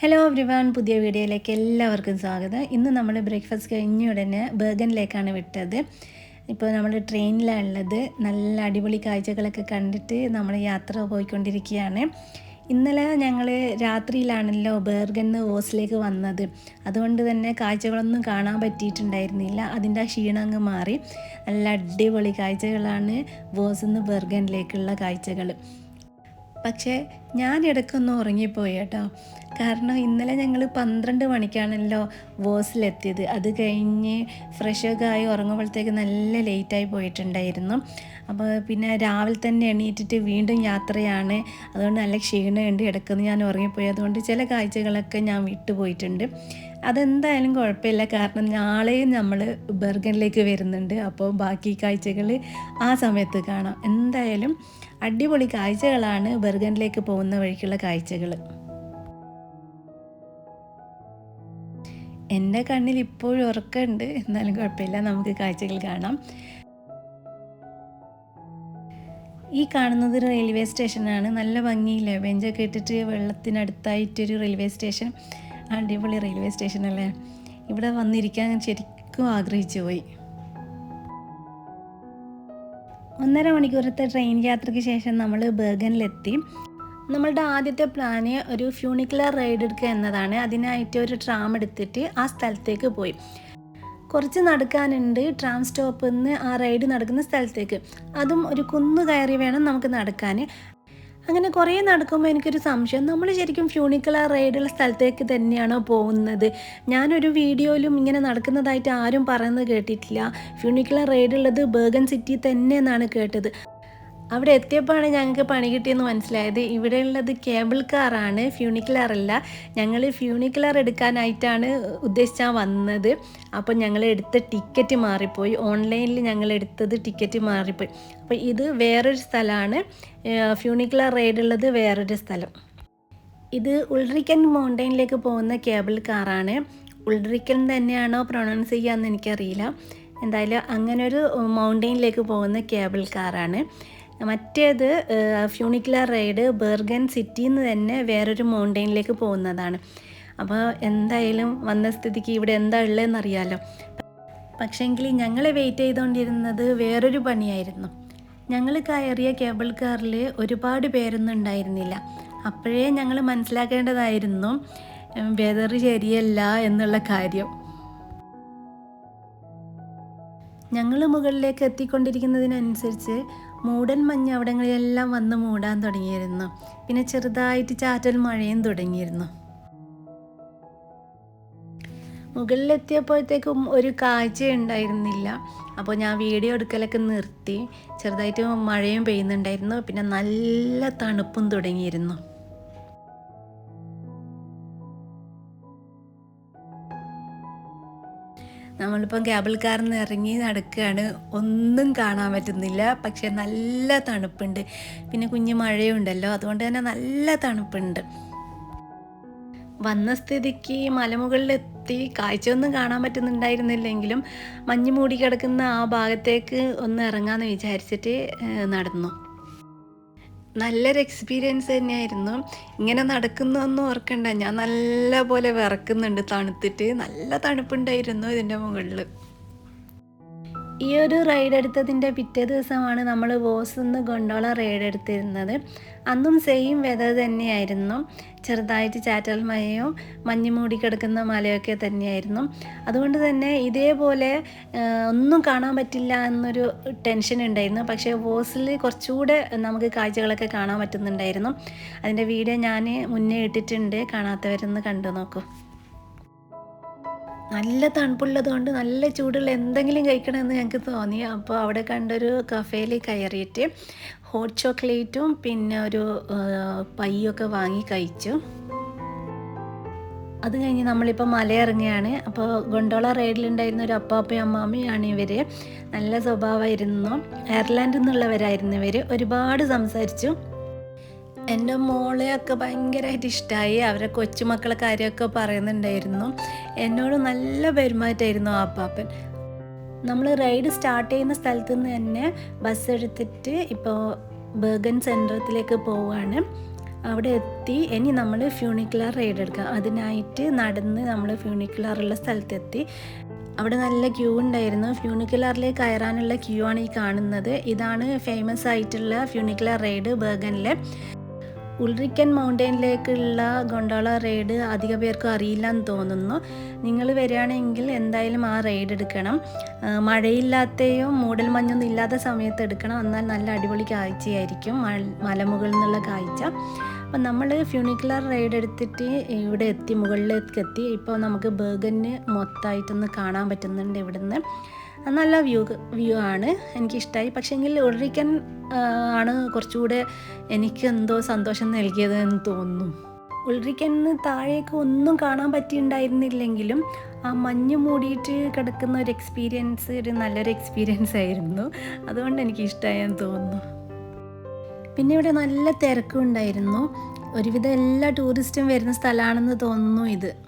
Hello everyone പുതിയ വീഡിയോയിലേക്ക് എല്ലാവർക്കും സ്വാഗതം. ഇന്ന് നമ്മൾ ബ്രേക്ക്ഫാസ്റ്റ് കഴിഞ്ഞ ഉടനെ ബേഗനിലേക്കാണ് വിട്ടത്. ഇപ്പോൾ നമ്മൾ ട്രെയിനിലാണ് ഉള്ളത്. നല്ല അടിപൊളി കാഴ്ചകളൊക്കെ കണ്ടിട്ട് നമ്മൾ യാത്ര പോയിക്കൊണ്ടിരിക്കുകയാണ്. ഇന്നലെ ഞങ്ങൾ രാത്രിയിലാണല്ലോ ബേർഗന്ന് ഓസിലേക്ക് വന്നത്. അതുകൊണ്ട് തന്നെ കാഴ്ചകളൊന്നും കാണാൻ പറ്റിയിട്ടുണ്ടായിരുന്നില്ല. അതിന്റെ ആ ക്ഷീണം അങ്ങ് മാറി. നല്ല അടിപൊളി കാഴ്ചകളാണ് വോസിൽ നിന്ന് ബേർഗനിലേക്കുള്ള കാഴ്ചകൾ പക്ഷേ ഞാൻ ഇടയ്ക്കൊന്ന് ഉറങ്ങിപ്പോയി കേട്ടോ. കാരണം ഇന്നലെ ഞങ്ങൾ പന്ത്രണ്ട് മണിക്കാണല്ലോ വേഴ്സിലെത്തിയത് അത് കഴിഞ്ഞ് ഫ്രഷൊക്കെ ആയി ഉറങ്ങുമ്പോഴത്തേക്ക് നല്ല ലേറ്റായി പോയിട്ടുണ്ടായിരുന്നു. അപ്പോൾ പിന്നെ രാവിലെ തന്നെ എണീറ്റിട്ട് വീണ്ടും യാത്രയാണ്. അതുകൊണ്ട് നല്ല ക്ഷീണമുണ്ട്. ഇടയ്ക്കൊന്ന് ഞാൻ ഉറങ്ങിപ്പോയി. അതുകൊണ്ട് ചില കാഴ്ചകളൊക്കെ ഞാൻ വിട്ടുപോയിട്ടുണ്ട് അതെന്തായാലും കുഴപ്പമില്ല. കാരണം നാളെയും നമ്മൾ ബർഗനിലേക്ക് വരുന്നുണ്ട്. അപ്പോൾ ബാക്കി കാഴ്ചകൾ ആ സമയത്ത് കാണാം. എന്തായാലും അടിപൊളി കാഴ്ചകളാണ് ബർഗനിലേക്ക് പോകുന്ന വഴിക്കുള്ള കാഴ്ചകൾ എന്റെ കണ്ണിൽ ഇപ്പോഴും ഉറക്കമുണ്ട് എന്നാലും കുഴപ്പമില്ല. നമുക്ക് കാഴ്ചകൾ കാണാം. ഈ കാണുന്നത് റെയിൽവേ സ്റ്റേഷനാണ്. നല്ല ഭംഗിയില്ലേ? ബെഞ്ചൊക്കെ ഇട്ടിട്ട് വെള്ളത്തിനടുത്തായിട്ടൊരു റെയിൽവേ സ്റ്റേഷൻ. അടിപൊളി റെയിൽവേ സ്റ്റേഷനല്ലേ? ഇവിടെ വന്നിരിക്കാൻ ശരിക്കും ആഗ്രഹിച്ചു പോയി. ഒന്നര മണിക്കൂറത്തെ ട്രെയിൻ യാത്രയ്ക്ക് ശേഷം നമ്മൾ ബേഗനിലെത്തി. നമ്മളുടെ ആദ്യത്തെ പ്ലാന് ഒരു ഫ്യൂണിക്കുലർ റൈഡ് എടുക്കുക എന്നതാണ്. അതിനായിട്ട് ഒരു ട്രാം എടുത്തിട്ട് ആ സ്ഥലത്തേക്ക് പോയി. കുറച്ച് നടക്കാനുണ്ട്. ട്രാം സ്റ്റോപ്പിൽ നിന്ന് ആ റൈഡ് നടക്കുന്ന സ്ഥലത്തേക്ക്. അതും ഒരു കുന്നു കയറി വേണം നമുക്ക് നടക്കാൻ. അങ്ങനെ കുറേ നടക്കുമ്പോൾ എനിക്കൊരു സംശയം. നമ്മൾ ശരിക്കും ഫ്യൂണിക്കുലർ റൈഡുള്ള സ്ഥലത്തേക്ക് തന്നെയാണോ പോകുന്നത്? ഞാനൊരു വീഡിയോയിലും ഇങ്ങനെ നടക്കുന്നതായിട്ട് ആരും പറയുന്നത് കേട്ടിട്ടില്ല. ഫ്യൂണിക്കുലർ റൈഡുള്ളത് ബേഗൻ സിറ്റി തന്നെ എന്നാണ് കേട്ടത്. അവിടെ എത്തിയപ്പോഴാണ് ഞങ്ങൾക്ക് പണി കിട്ടിയെന്ന് മനസ്സിലായത്. ഇവിടെയുള്ളത് കേബിൾ കാറാണ് ഫ്യൂണിക്കുലർ അല്ല. ഞങ്ങൾ ഫ്യൂണിക്കുലർ എടുക്കാനായിട്ടാണ് ഉദ്ദേശിച്ചാൽ വന്നത്. അപ്പോൾ ഞങ്ങൾ എടുത്ത ടിക്കറ്റ് മാറിപ്പോയി. ഓൺലൈനിൽ ഞങ്ങൾ എടുത്തത് ടിക്കറ്റ് മാറിപ്പോയി. അപ്പോൾ ഇത് വേറൊരു സ്ഥലമാണ്. ഫ്യൂണിക്കുലർ റൈഡുള്ളത് വേറൊരു സ്ഥലം. ഇത് ഉൾറിക്കൻ മൗണ്ടൈനിലേക്ക് പോകുന്ന കേബിൾ കാറാണ് ഉൾറിക്കൻ തന്നെയാണോ പ്രൊണൗൺസ് ചെയ്യാമെന്ന് എനിക്കറിയില്ല. എന്തായാലും അങ്ങനൊരു മൗണ്ടൈനിലേക്ക് പോകുന്ന കേബിൾ കാറാണ് മറ്റേത് ഫ്യൂണിക്കുലർ റൈഡ് ബെർഗൻ സിറ്റിയിൽ നിന്ന് തന്നെ വേറൊരു മൗണ്ടൈനിലേക്ക് പോകുന്നതാണ്. അപ്പോൾ എന്തായാലും വന്ന സ്ഥിതിക്ക് ഇവിടെ എന്താ ഉള്ളതെന്ന് അറിയാമല്ലോ പക്ഷേങ്കിൽ ഞങ്ങൾ വെയിറ്റ് ചെയ്തുകൊണ്ടിരുന്നത് വേറൊരു പണിയായിരുന്നു. ഞങ്ങൾ കയറിയ കേബിൾ കാറിൽ ഒരുപാട് പേരൊന്നും ഉണ്ടായിരുന്നില്ല. അപ്പോഴേ ഞങ്ങൾ മനസ്സിലാക്കേണ്ടതായിരുന്നു വെതർ ശരിയല്ല എന്നുള്ള കാര്യം. ഞങ്ങൾ മുകളിലേക്ക് എത്തിക്കൊണ്ടിരിക്കുന്നതിനനുസരിച്ച് മൂടൻ മഞ്ഞ് അവിടങ്ങളിലെല്ലാം വന്ന് മൂടാൻ തുടങ്ങിയിരുന്നു. പിന്നെ ചെറുതായിട്ട് ചാറ്റൽ മഴയും തുടങ്ങിയിരുന്നു. മുകളിലെത്തിയപ്പോഴത്തേക്കും ഒരു കാഴ്ച ഉണ്ടായിരുന്നില്ല. അപ്പോൾ ഞാൻ വീഡിയോ എടുക്കലൊക്കെ നിർത്തി. ചെറുതായിട്ട് മഴയും പെയ്യുന്നുണ്ടായിരുന്നു. പിന്നെ നല്ല തണുപ്പും തുടങ്ങിയിരുന്നു. നമ്മളിപ്പം കേബിൾ കാറിൽ നിന്ന് ഇറങ്ങി നടക്കുകയാണ് ഒന്നും കാണാൻ പറ്റുന്നില്ല. പക്ഷെ നല്ല തണുപ്പുണ്ട്. പിന്നെ കുഞ്ഞു മഴയുണ്ടല്ലോ. അതുകൊണ്ട് തന്നെ നല്ല തണുപ്പുണ്ട്. വന്ന സ്ഥിതിക്ക് മലമുകളിലെത്തി. കാഴ്ചയൊന്നും കാണാൻ പറ്റുന്നുണ്ടായിരുന്നില്ലെങ്കിലും മഞ്ഞ് മൂടി കിടക്കുന്ന ആ ഭാഗത്തേക്ക് ഒന്ന് ഇറങ്ങാമെന്ന് വിചാരിച്ചിട്ട് നടന്നു. നല്ലൊരു എക്സ്പീരിയൻസ് തന്നെയായിരുന്നു. ഇങ്ങനെ നടക്കുന്നൊന്നും ഓർക്കണ്ട. ഞാൻ നല്ല പോലെ വിറക്കുന്നുണ്ട് തണുത്തിട്ട്. നല്ല തണുപ്പുണ്ടായിരുന്നു ഇതിന്റെ മുകളിൽ ഈ ഒരു റൈഡ് എടുത്തതിന്റെ പിറ്റേ ദിവസമാണ് നമ്മൾ വോസ് നിന്ന് ഗൊണ്ടോള റൈഡ് എടുത്തിരുന്നത്. അന്നും സെയിം വെതർ തന്നെയായിരുന്നു. ചെറുതായിട്ട് ചാറ്റൽ മഴയും മഞ്ഞ് മൂടിക്കിടക്കുന്ന മലയൊക്കെ തന്നെയായിരുന്നു. അതുകൊണ്ട് തന്നെ ഇതേപോലെ ഒന്നും കാണാൻ പറ്റില്ല എന്നൊരു ടെൻഷൻ ഉണ്ടായിരുന്നു. പക്ഷേ വോസിൽ കുറച്ചുകൂടെ നമുക്ക് കാഴ്ചകളൊക്കെ കാണാൻ പറ്റുന്നുണ്ടായിരുന്നു. അതിന്റെ വീഡിയോ ഞാൻ മുന്നേ ഇട്ടിട്ടുണ്ട്. കാണാത്തവരൊന്ന് കണ്ടു നോക്കൂ. നല്ല തണുപ്പുള്ളത് കൊണ്ട് നല്ല ചൂടുള്ള എന്തെങ്കിലും കഴിക്കണമെന്ന് ഞങ്ങൾക്ക് തോന്നി. അപ്പോൾ അവിടെ കണ്ടൊരു കഫേയിൽ കയറിയിട്ട് ഹോട്ട് ചോക്ലേറ്റും പിന്നെ ഒരു പയ്യൊക്കെ വാങ്ങി കഴിച്ചു. അത് കഴിഞ്ഞ് നമ്മളിപ്പോൾ മലയിറങ്ങിയാണ് അപ്പോൾ ഗൊണ്ടോള റൈഡിലുണ്ടായിരുന്ന ഒരു അപ്പാപ്പയും അമ്മാമ്മയാണ് ഇവർ നല്ല സ്വഭാവമായിരുന്നു. എയർലാൻഡിൽ നിന്നുള്ളവരായിരുന്നു ഇവർ ഒരുപാട് സംസാരിച്ചു. എന്റെ മോളെയൊക്കെ ഭയങ്കരമായിട്ട് ഇഷ്ടമായി അവരെ കൊച്ചുമക്കളെ കാര്യമൊക്കെ പറയുന്നുണ്ടായിരുന്നു. എന്നോട് നല്ല പെരുമാറ്റമായിരുന്നു ആ പാപ്പൻ നമ്മൾ റൈഡ് സ്റ്റാർട്ട് ചെയ്യുന്ന സ്ഥലത്തു നിന്ന് തന്നെ ബസ് എടുത്തിട്ട് ഇപ്പോൾ ബേഗൻ സെന്ററത്തിലേക്ക് പോവുകയാണ്. അവിടെ എത്തി. ഇനി നമ്മൾ ഫ്യൂണിക്കുലർ റൈഡ് എടുക്കാം. അതിനായിട്ട് നടന്ന് നമ്മൾ ഫ്യൂണിക്കുലറുള്ള സ്ഥലത്തെത്തി അവിടെ നല്ല ക്യൂ ഉണ്ടായിരുന്നു. ഫ്യൂണിക്കുലറിലേക്ക് കയറാനുള്ള ക്യൂ ആണ് ഈ കാണുന്നത്. ഇതാണ് ഫേമസ് ആയിട്ടുള്ള ഫ്യൂണിക്കുലർ റൈഡ് ബർഗനിലെ ഉൾറിക്കൻ മൗണ്ടൈനിലേക്കുള്ള ഗൊണ്ടോള റൈഡ് അധിക പേർക്കും അറിയില്ല എന്ന് തോന്നുന്നു. നിങ്ങൾ വരികയാണെങ്കിൽ എന്തായാലും ആ റൈഡ് എടുക്കണം. മഴയില്ലാത്തയോ മൂടൽ മഞ്ഞൊന്നും ഇല്ലാത്ത സമയത്ത് എടുക്കണം. എന്നാൽ നല്ല അടിപൊളി കാഴ്ചയായിരിക്കും മലമുകളിൽ നിന്നുള്ള കാഴ്ച. അപ്പം നമ്മൾ ഫ്യൂണിക്കുലർ റൈഡ് എടുത്തിട്ട് ഇവിടെ എത്തി മുകളിലേക്ക് എത്തി. ഇപ്പോൾ നമുക്ക് ബേഗന് മൊത്തമായിട്ടൊന്ന് കാണാൻ പറ്റുന്നുണ്ട് ഇവിടുന്ന്. നല്ല വ്യൂ വ്യൂ ആണ്. എനിക്കിഷ്ടമായി പക്ഷേങ്കിൽ ആ, ആണ് കുറച്ചുകൂടെ എനിക്ക് എന്തോ സന്തോഷം നൽകിയത് എന്ന് തോന്നുന്നു. ഉൾറിക്കന്ന് താഴേക്ക് ഒന്നും കാണാൻ പറ്റിയിട്ടുണ്ടായിരുന്നില്ലെങ്കിലും ആ മഞ്ഞ് മൂടിയിട്ട് കിടക്കുന്ന ഒരു എക്സ്പീരിയൻസ് ഒരു നല്ലൊരു എക്സ്പീരിയൻസ് ആയിരുന്നു. അതുകൊണ്ട് എനിക്ക് ഇഷ്ടമായെന്ന് തോന്നുന്നു. പിന്നെ ഇവിടെ നല്ല തിരക്കും ഉണ്ടായിരുന്നു ഒരുവിധം എല്ലാ ടൂറിസ്റ്റും വരുന്ന സ്ഥലമാണെന്ന് തോന്നുന്നു ഇത്.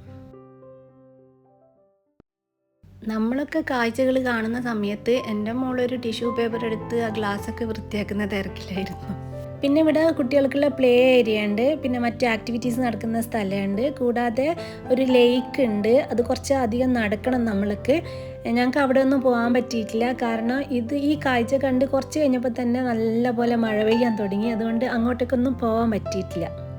നമ്മളൊക്കെ കാഴ്ചകൾ കാണുന്ന സമയത്ത് എന്റെ മോളൊരു ടിഷ്യൂ പേപ്പർ എടുത്ത് ആ ഗ്ലാസ്സൊക്കെ വൃത്തിയാക്കുന്ന തിരക്കിലായിരുന്നു. പിന്നെ ഇവിടെ കുട്ടികൾക്കുള്ള പ്ലേ ഏരിയ ഉണ്ട് പിന്നെ മറ്റ് ആക്ടിവിറ്റീസ് നടക്കുന്ന സ്ഥലമുണ്ട്. കൂടാതെ ഒരു ലേക്ക് ഉണ്ട്. അത് കുറച്ച് അധികം നടക്കണം നമ്മൾക്ക്. ഞങ്ങൾക്ക് അവിടെ ഒന്നും പോകാൻ പറ്റിയിട്ടില്ല. കാരണം ഇത് ഈ കാഴ്ച കണ്ട് കുറച്ച് കഴിഞ്ഞപ്പോൾ തന്നെ നല്ല പോലെ മഴ പെയ്യാൻ തുടങ്ങി. അതുകൊണ്ട് അങ്ങോട്ടേക്കൊന്നും പോകാൻ പറ്റിയിട്ടില്ല.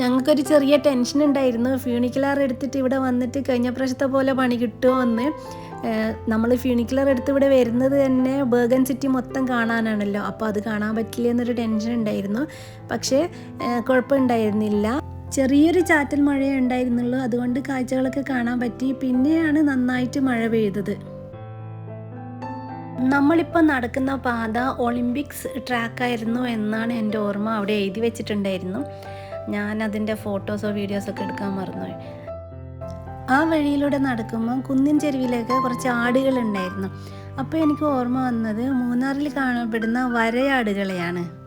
ഞങ്ങൾക്കൊരു ചെറിയ ടെൻഷൻ ഉണ്ടായിരുന്നു. ഫ്യൂണിക്കുലർ എടുത്തിട്ട് ഇവിടെ വന്നിട്ട് കഴിഞ്ഞ പ്രാവശ്യത്തെ പോലെ പണി കിട്ടുമോ എന്ന് നമ്മൾ ഫ്യൂണിക്കുലർ എടുത്ത് ഇവിടെ വരുന്നത് തന്നെ ബേഗൻ സിറ്റി മൊത്തം കാണാനാണല്ലോ. അപ്പോൾ അത് കാണാൻ പറ്റില്ല എന്നൊരു ടെൻഷൻ ഉണ്ടായിരുന്നു. പക്ഷേ കുഴപ്പമുണ്ടായിരുന്നില്ല. ചെറിയൊരു ചാറ്റൽ മഴയേ ഉണ്ടായിരുന്നുള്ളൂ. അതുകൊണ്ട് കാഴ്ചകളൊക്കെ കാണാൻ പറ്റി. പിന്നെയാണ് നന്നായിട്ട് മഴ പെയ്തത്. നമ്മളിപ്പോൾ നടക്കുന്ന പാത ഒളിമ്പിക്സ് ട്രാക്കായിരുന്നു എന്നാണ് എന്റെ ഓർമ്മ. അവിടെ എഴുതി വെച്ചിട്ടുണ്ടായിരുന്നു. ഞാൻ അതിന്റെ ഫോട്ടോസോ വീഡിയോസൊക്കെ എടുക്കാൻ മറന്നുപോയി. ആ വഴിയിലൂടെ നടക്കുമ്പോൾ കുന്നിൻ ചെരുവിലേക്ക് കുറച്ച് ആടുകളുണ്ടായിരുന്നു. അപ്പോൾ എനിക്ക് ഓർമ്മ വന്നത് മൂന്നാറിൽ കാണപ്പെടുന്ന വരയാടുകളെയാണ്.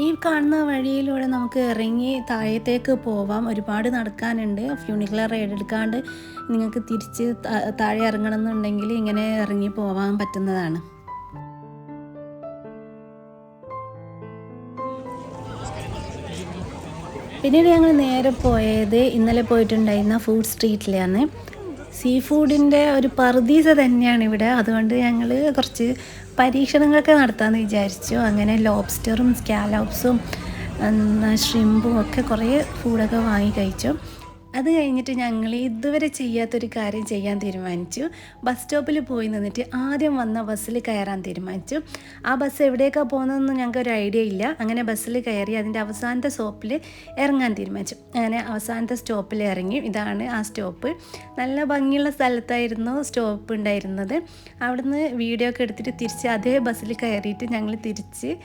ഈ കാണുന്ന വഴിയിലൂടെ നമുക്ക് ഇറങ്ങി താഴത്തേക്ക് പോവാം. ഒരുപാട് നടക്കാനുണ്ട്. ഫ്യൂണിക്കുലർ റൈഡ് എടുക്കാണ്ട് നിങ്ങൾക്ക് തിരിച്ച് താഴെ ഇറങ്ങണം എന്നുണ്ടെങ്കിൽ ഇങ്ങനെ ഇറങ്ങി പോവാൻ പറ്റുന്നതാണ്. പിന്നീട് ഞങ്ങൾ നേരെ പോയത് ഇന്നലെ പോയിട്ടുണ്ടായിരുന്ന ഫുഡ് സ്ട്രീറ്റിലാണ് സീ ഫുഡിന്റെ ഒരു പർദീസ തന്നെയാണ് ഇവിടെ. അതുകൊണ്ട് ഞങ്ങൾ കുറച്ച് പരീക്ഷണങ്ങളൊക്കെ നടത്താമെന്ന് വിചാരിച്ചു. അങ്ങനെ ലോബ്സ്റ്ററും സ്കാലോപ്സും ഷ്രിമ്പും ഒക്കെ കുറേ ഫുഡൊക്കെ വാങ്ങി കഴിച്ചു. അത് കഴിഞ്ഞിട്ട് ഞങ്ങൾ ഇതുവരെ ചെയ്യാത്തൊരു കാര്യം ചെയ്യാൻ തീരുമാനിച്ചു. ബസ് സ്റ്റോപ്പിൽ പോയി നിന്നിട്ട് ആദ്യം വന്ന ബസ്സിൽ കയറാൻ തീരുമാനിച്ചു. ആ ബസ് എവിടേക്കാണ് പോകുന്നതെന്ന് ഞങ്ങൾക്ക് ഒരു ഐഡിയ ഇല്ല. അങ്ങനെ ബസ്സിൽ കയറി അതിന്റെ അവസാനത്തെ സ്റ്റോപ്പിൽ ഇറങ്ങാൻ തീരുമാനിച്ചു. അങ്ങനെ അവസാനത്തെ സ്റ്റോപ്പിൽ ഇറങ്ങി. ഇതാണ് ആ സ്റ്റോപ്പ്. നല്ല ഭംഗിയുള്ള സ്ഥലത്തായിരുന്നു സ്റ്റോപ്പ് ഉണ്ടായിരുന്നത്. അവിടുന്ന് വീഡിയോ ഒക്കെ എടുത്തിട്ട് തിരിച്ച് അതേ ബസ്സിൽ കയറിയിട്ട് ഞങ്ങൾ തിരിച്ച്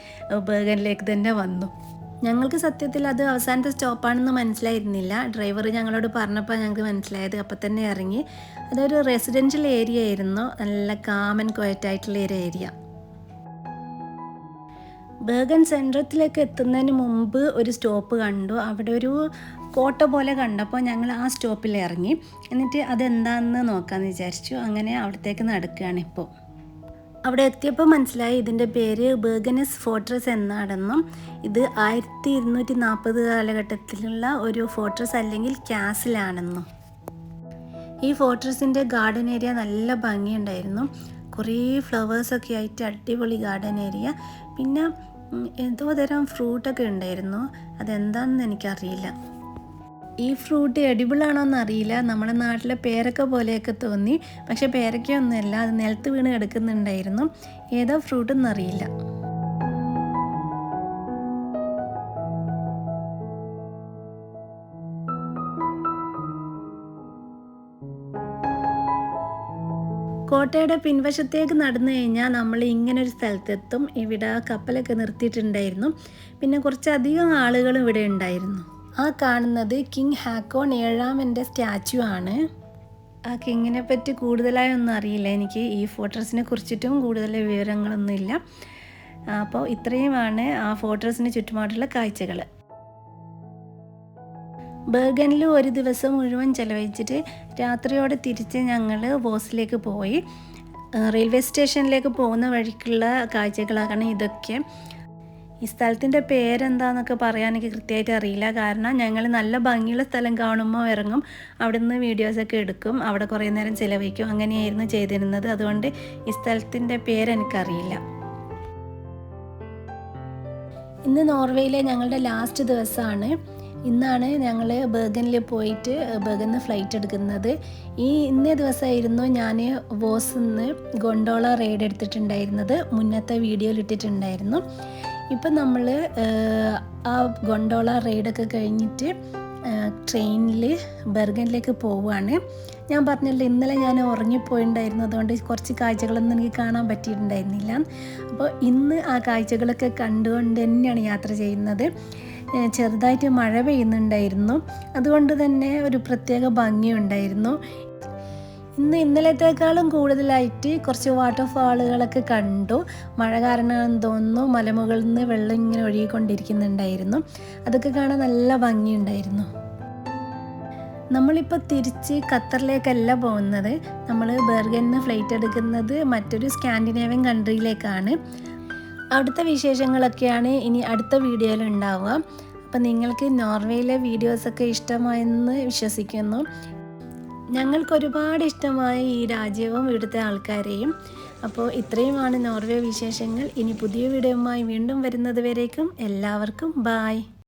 ബേഗനിലേക്ക് തന്നെ വന്നു. ഞങ്ങൾക്ക് സത്യത്തിൽ അത് അവസാനത്തെ സ്റ്റോപ്പാണെന്ന് മനസ്സിലായിരുന്നില്ല. ഡ്രൈവർ ഞങ്ങളോട് പറഞ്ഞപ്പോൾ ഞങ്ങൾക്ക് മനസ്സിലായത് അപ്പം തന്നെ ഇറങ്ങി. അതൊരു റെസിഡൻഷ്യൽ ഏരിയ ആയിരുന്നു. നല്ല കാമൻ ക്വയറ്റായിട്ടുള്ള ഒരു ഏരിയ. ബേഗൻ സെൻട്രത്തിലേക്ക് എത്തുന്നതിന് മുമ്പ് ഒരു സ്റ്റോപ്പ് കണ്ടു. അവിടെ ഒരു കോട്ട പോലെ കണ്ടപ്പോൾ ഞങ്ങൾ ആ സ്റ്റോപ്പിൽ ഇറങ്ങി. എന്നിട്ട് അതെന്താണെന്ന് നോക്കാമെന്ന് വിചാരിച്ചു. അങ്ങനെ അവിടത്തേക്ക് നടക്കുകയാണ് ഇപ്പോൾ. അവിടെ എത്തിയപ്പോൾ മനസ്സിലായി ഇതിന്റെ പേര് ബേഗനസ് ഫോർട്രസ് എന്നാണെന്നും ഇത് ആയിരത്തി ഇരുന്നൂറ്റി നാൽപ്പത് കാലഘട്ടത്തിലുള്ള ഒരു ഫോർട്രസ് അല്ലെങ്കിൽ ക്യാസിലാണെന്നും ഈ ഫോർട്രസിന്റെ ഗാർഡൻ ഏരിയ നല്ല ഭംഗിയുണ്ടായിരുന്നു. കുറേ ഫ്ലവേഴ്സൊക്കെ ആയിട്ട് അടിപൊളി ഗാർഡൻ ഏരിയ. പിന്നെ എന്തോ തരം ഫ്രൂട്ടൊക്കെ ഉണ്ടായിരുന്നു. അതെന്താണെന്ന് എനിക്കറിയില്ല. ഈ ഫ്രൂട്ട് എഡിബിളാണോ എന്നറിയില്ല നമ്മുടെ നാട്ടിലെ പേരക്ക പോലെയൊക്കെ തോന്നി. പക്ഷെ പേരക്കയൊന്നുമല്ല അത് നിലത്ത് വീണ് കിടക്കുന്നുണ്ടായിരുന്നു. ഏതോ ഫ്രൂട്ട് എന്നറിയില്ല കോട്ടയുടെ പിൻവശത്തേക്ക് നടന്നു കഴിഞ്ഞാൽ നമ്മൾ ഇങ്ങനൊരു സ്ഥലത്തെത്തും. ഇവിടെ കപ്പലൊക്കെ നിർത്തിയിട്ടുണ്ടായിരുന്നു. പിന്നെ കുറച്ചധികം ആളുകളും ഇവിടെ ഉണ്ടായിരുന്നു. ആ കാണുന്നത് കിങ് ഹാക്കോൺ ഏഴാമന്റെ സ്റ്റാച്ചു ആണ്. ആ കിങ്ങിനെ പറ്റി കൂടുതലായി ഒന്നും അറിയില്ല. എനിക്ക് ഈ ഫോട്ടോസിനെ കുറിച്ചിട്ടും കൂടുതൽ വിവരങ്ങളൊന്നുമില്ല അപ്പോൾ ഇത്രയുമാണ് ആ ഫോട്ടോസിന് ചുറ്റുപാടുള്ള കാഴ്ചകൾ. ബേർഗനിൽ ഒരു ദിവസം മുഴുവൻ ചെലവഴിച്ചിട്ട് രാത്രിയോടെ തിരിച്ച് ഞങ്ങൾ ബോസിലേക്ക് പോയി. റെയിൽവേ സ്റ്റേഷനിലേക്ക് പോകുന്ന വഴിക്കുള്ള കാഴ്ചകളാണ് ഇതൊക്കെ. ഈ സ്ഥലത്തിന്റെ പേരെന്താന്നൊക്കെ പറയാൻ എനിക്ക് കൃത്യമായിട്ട് അറിയില്ല. കാരണം ഞങ്ങൾ നല്ല ഭംഗിയുള്ള സ്ഥലം കാണുമ്പോൾ ഇറങ്ങും. അവിടെ നിന്ന് വീഡിയോസൊക്കെ എടുക്കും. അവിടെ കുറേ നേരം ചിലവഴിക്കും. അങ്ങനെയായിരുന്നു ചെയ്തിരുന്നത്. അതുകൊണ്ട് ഈ സ്ഥലത്തിന്റെ പേരെനിക്കറിയില്ല ഇന്ന് നോർവേയിലെ ഞങ്ങളുടെ ലാസ്റ്റ് ദിവസമാണ് ഇന്നാണ് ഞങ്ങൾ ബേഗനിൽ പോയിട്ട് ബേഗന്ന് ഫ്ലൈറ്റ് എടുക്കുന്നത്. ഈ ഇന്നേ ദിവസമായിരുന്നു ഞാൻ വോസിൽ നിന്ന് ഗൊണ്ടോള റൈഡ് എടുത്തിട്ടുണ്ടായിരുന്നത്. മുന്നത്തെ വീഡിയോയിൽ ഇട്ടിട്ടുണ്ടായിരുന്നു. ഇപ്പം നമ്മൾ ആ ഗൊണ്ടോള റൈഡൊക്കെ കഴിഞ്ഞിട്ട് ട്രെയിനിൽ ബർഗനിലേക്ക് പോവുകയാണ് ഞാൻ പറഞ്ഞല്ലോ ഇന്നലെ ഞാൻ ഉറങ്ങിപ്പോയിണ്ടായിരുന്നു. അതുകൊണ്ട് കുറച്ച് കാഴ്ചകളൊന്നും എനിക്ക് കാണാൻ പറ്റിയിട്ടുണ്ടായിരുന്നില്ല. അപ്പോൾ ഇന്ന് ആ കാഴ്ചകളൊക്കെ കണ്ടുകൊണ്ട് തന്നെയാണ് യാത്ര ചെയ്യുന്നത്. ചെറുതായിട്ട് മഴ പെയ്യുന്നുണ്ടായിരുന്നു. അതുകൊണ്ട് തന്നെ ഒരു പ്രത്യേക ഭംഗിയുണ്ടായിരുന്നു. ഇന്ന് ഇന്നലത്തേക്കാളും കൂടുതലായിട്ട് കുറച്ച് വാട്ടർഫാളുകളൊക്കെ കണ്ടു. മഴ കാരണമെന്ന് തോന്നുന്നു. മലമുകളിൽ നിന്ന് വെള്ളം ഇങ്ങനെ ഒഴുകിക്കൊണ്ടിരിക്കുന്നുണ്ടായിരുന്നു. അതൊക്കെ കാണാൻ നല്ല ഭംഗിയുണ്ടായിരുന്നു. നമ്മളിപ്പോൾ തിരിച്ച് ഖത്തറിലേക്കല്ല പോകുന്നത്. നമ്മൾ ബെർഗനിൽ നിന്ന് ഫ്ലൈറ്റ് എടുക്കുന്നത് മറ്റൊരു സ്കാൻഡിനേവ്യൻ കൺട്രിയിലേക്കാണ് അവിടുത്തെ വിശേഷങ്ങളൊക്കെയാണ് ഇനി അടുത്ത വീഡിയോയിൽ ഉണ്ടാവുക. അപ്പം നിങ്ങൾക്ക് നോർവേയിലെ വീഡിയോസൊക്കെ ഇഷ്ടമായെന്ന് വിശ്വസിക്കുന്നു. ഞങ്ങൾക്ക് ഒരുപാട് ഇഷ്ടമായ ഈ രാജ്യവും ഇവിടുത്തെ ആൾക്കാരെയും. അപ്പോൾ ഇത്രയുമാണ് നോർവേ വിശേഷങ്ങൾ. ഇനി പുതിയ വീഡിയോയുമായി വീണ്ടും വരുന്നത് വരേക്കും എല്ലാവർക്കും ബായ്.